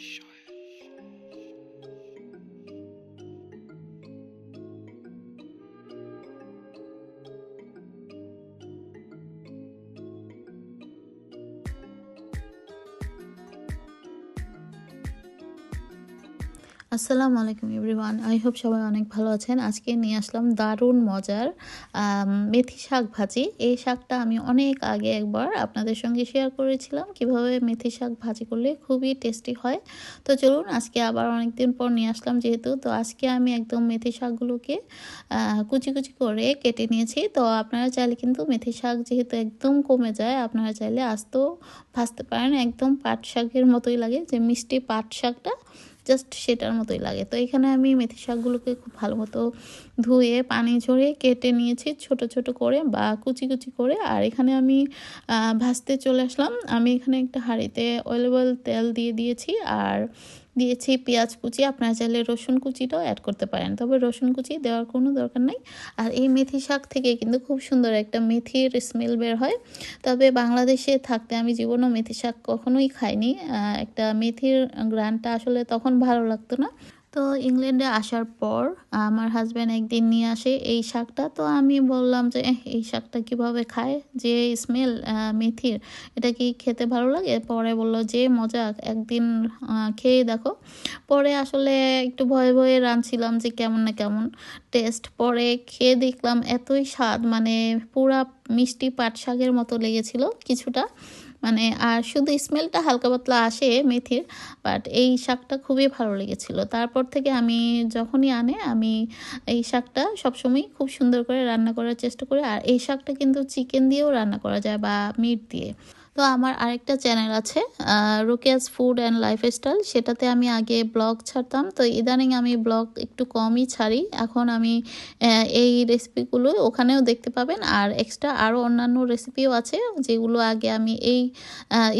shot. আসসালামু আলাইকুম, everyone. I hope সবাই অনেক ভালো আছেন। আজকে নিয়ে আসলাম দারুণ মজার মেথি শাক ভাজি। এই শাকটা আমি অনেক আগে একবার আপনাদের সঙ্গে শেয়ার করেছিলাম, কীভাবে মেথি শাক ভাজি করলে খুবই টেস্টি হয়। তো চলুন, আজকে আবার অনেক দিন পর নিয়ে আসলাম যেহেতু। তো আজকে আমি একদম মেথি শাকগুলোকে কুচি কুচি করে কেটে নিয়েছি। তো আপনারা চাইলে কিন্তু মেথি শাক যেহেতু একদম কমে যায়, আপনারা চাইলে আস্তেও ভাজতে পারেন। একদম পাট শাকের মতোই লাগে, যে মিষ্টি পাট শাকটা। জাস্ট সেটার মতোই লাগে। তো এখানে আমি মেথি শাকগুলোকে খুব ভালো মতো ধুয়ে, পানি ঝরিয়ে কেটে নিয়েছি ছোট ছোট করে বা কুচি কুচি করে। আর এখানে আমি ভাজতে চলে আসলাম। আমি এখানে একটা হাঁড়িতে অয়েল অয়েল তেল দিয়ে দিয়েছি। আর দিয়েছি পেঁয়াজ কুচি। আপনারা চাইলে রসুন কুচিটাও অ্যাড করতে পারেন। তবে রসুন কুচি দেওয়ার কোনো দরকার নেই। আর এই মেথি শাক থেকে কিন্তু খুব সুন্দর একটা মেথির স্মেল বের হয়। তবে বাংলাদেশে থাকতে আমি জীবনও মেথি শাক কখনোই খাইনি। একটা মেথির গ্রানটা আসলে তখন ভালো লাগতো না। তো ইংল্যান্ডে আসার পর আমার হাজব্যান্ড একদিন নিয়ে আসে এই শাকটা। তো আমি বললাম যে এই শাকটা কীভাবে খায়? যে স্মেল মেথির, এটা কি খেতে ভালো লাগে? পরে বলল, যে মজা, একদিন খেয়ে দেখো। পরে আসলে একটু ভয়ে ভয়ে রাঁধছিলাম যে কেমন না কেমন টেস্ট পরে খেয়ে দেখলাম এতই স্বাদ মানে পুরা মিষ্টি পাট শাকের মতো লেগেছিল কিছুটা। মানে আর শুধু স্মেলটা হালকা পাতলা আসে মেথির বাট এই শাকটা খুবই ভালো লেগেছিলো। তারপর থেকে আমি যখনই আনে, আমি এই শাকটা সবসময় খুব সুন্দর করে রান্না করার চেষ্টা করি। আর এই শাকটা কিন্তু চিকেন দিয়েও রান্না করা যায় বা মিট দিয়ে। তো আমার আরেকটা চ্যানেল আছে রোকেয়াস ফুড অ্যান্ড লাইফস্টাইল। সেটাতে আমি আগে ব্লগ ছাড়তাম। তো ইদানিং আমি ব্লগ একটু কমই ছাড়ি। এখন আমি এই রেসিপিগুলো ওখানেও দেখতে পাবেন। আর এক্সট্রা আরও অন্যান্য রেসিপিও আছে, যেগুলো আগে আমি এই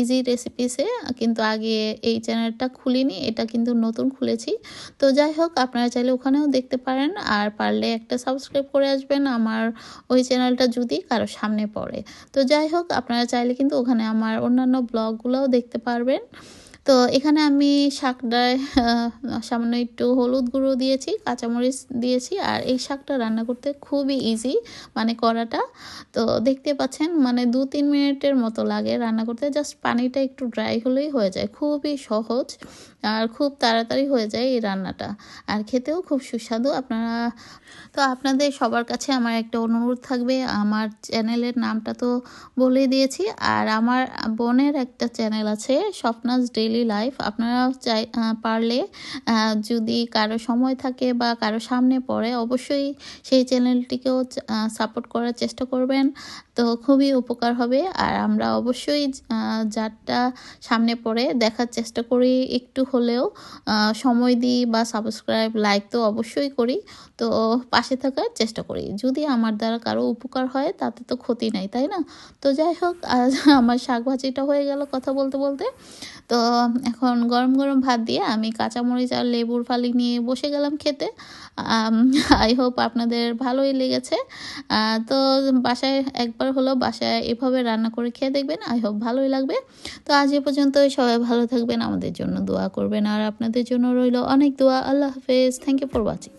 ইজি রেসিপিসে, কিন্তু আগে এই চ্যানেলটা খুলিনি। এটা কিন্তু নতুন খুলেছি। তো যাই হোক, আপনারা চাইলে ওখানেও দেখতে পারেন। আর পারলে একটা সাবস্ক্রাইব করে আসবেন আমার ওই চ্যানেলটা যদি কারও সামনে পড়ে। তো যাই হোক, আপনারা চাইলে কিন্তু ওখানে আমার অন্যান্য ব্লগগুলোও দেখতে পারবেন। তো এখানে আমি শাকটায় সামান্য একটু হলুদ গুঁড়ো দিয়েছি, কাঁচামরিচ দিয়েছি, আর এই শাকটা রান্না করতে খুবই ইজি মানে করাটা তো দেখতে পাচ্ছেন মানে দু তিন মিনিটের মতো লাগে রান্না করতে জাস্ট পানিটা একটু ড্রাই হলেই হয়ে যায়, খুবই সহজ আর খুব তাড়াতাড়ি হয়ে যায় এই রান্নাটা, আর খেতেও খুব সুস্বাদু। আপনারা, তো আপনাদের সবার কাছে আমার একটা অনুরোধ থাকবে, আমার চ্যানেলের নামটা তো বলে দিয়েছি, আর আমার বোনের একটা চ্যানেল আছে, স্বপ্নাস ডেইলি লাইফ আপনারা চাই পারলে যদি কারও সময় থাকে বা কারও সামনে পড়ে, অবশ্যই সেই চ্যানেলটিকেও সাপোর্ট করার চেষ্টা করবেন। তো খুবই উপকার হবে। আর আমরা অবশ্যই যারটা সামনে পড়ে দেখার চেষ্টা করি একটু হলেও। সময় দিই বা সাবস্ক্রাইব লাইক তো অবশ্যই করি। তো পাশে থাকার চেষ্টা করি। যদি আমার দ্বারা কারও উপকার হয়, তাতে তো ক্ষতি নাই, তাই না? তো যাই হোক, আজ আমার শাক ভাজিটা হয়ে গেল কথা বলতে বলতে। তো এখন গরম গরম ভাত দিয়ে আমি কাঁচামরিচ আর লেবুর ফালি নিয়ে বসে গেলাম খেতে। আই হোপ আপনাদের ভালোই লেগেছে। তো বাসায় একবার হলো বাসায় এভাবে রান্না করে খেয়ে দেখবেন। আই হোপ ভালোই লাগবে। তো আজ এ পর্যন্ত সবাই ভালো থাকবেন। আমাদের জন্য দোয়া করবেন। আর আপনাদের জন্য রইল অনেক দোয়া। আল্লাহ হাফেজ। Thank you for watching